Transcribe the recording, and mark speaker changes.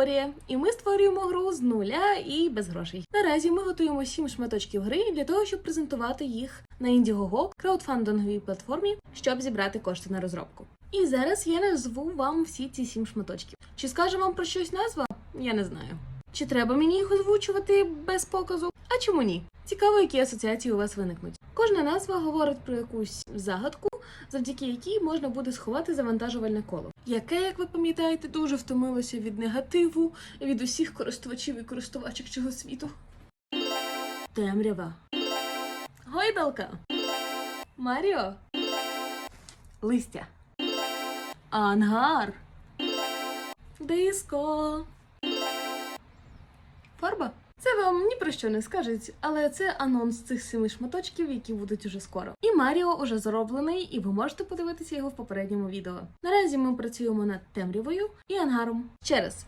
Speaker 1: Вікторія, і ми створюємо гру з нуля і без грошей. Наразі ми готуємо сім шматочків гри для того, щоб презентувати їх на Indiegogo, краудфандинговій платформі, щоб зібрати кошти на розробку. І зараз я назву вам всі ці сім шматочків. Чи скаже вам про щось назва? Я не знаю. Чи треба мені їх озвучувати без показу? А чому ні? Цікаво, які асоціації у вас виникнуть. Кожна назва говорить про якусь загадку, завдяки якій можна буде сховати завантажувальне коло, яке, як ви пам'ятаєте, дуже втомилося від негативу від усіх користувачів і користувачок цього світу. Темрява. Гойдалка. Маріо. Листя. Ангар. Диско. Це вам ні про що не скажуть, але це анонс цих семи шматочків, які будуть уже скоро. І Маріо уже зроблений, і ви можете подивитися його в попередньому відео. Наразі ми працюємо над темрявою і ангаром. Ще раз,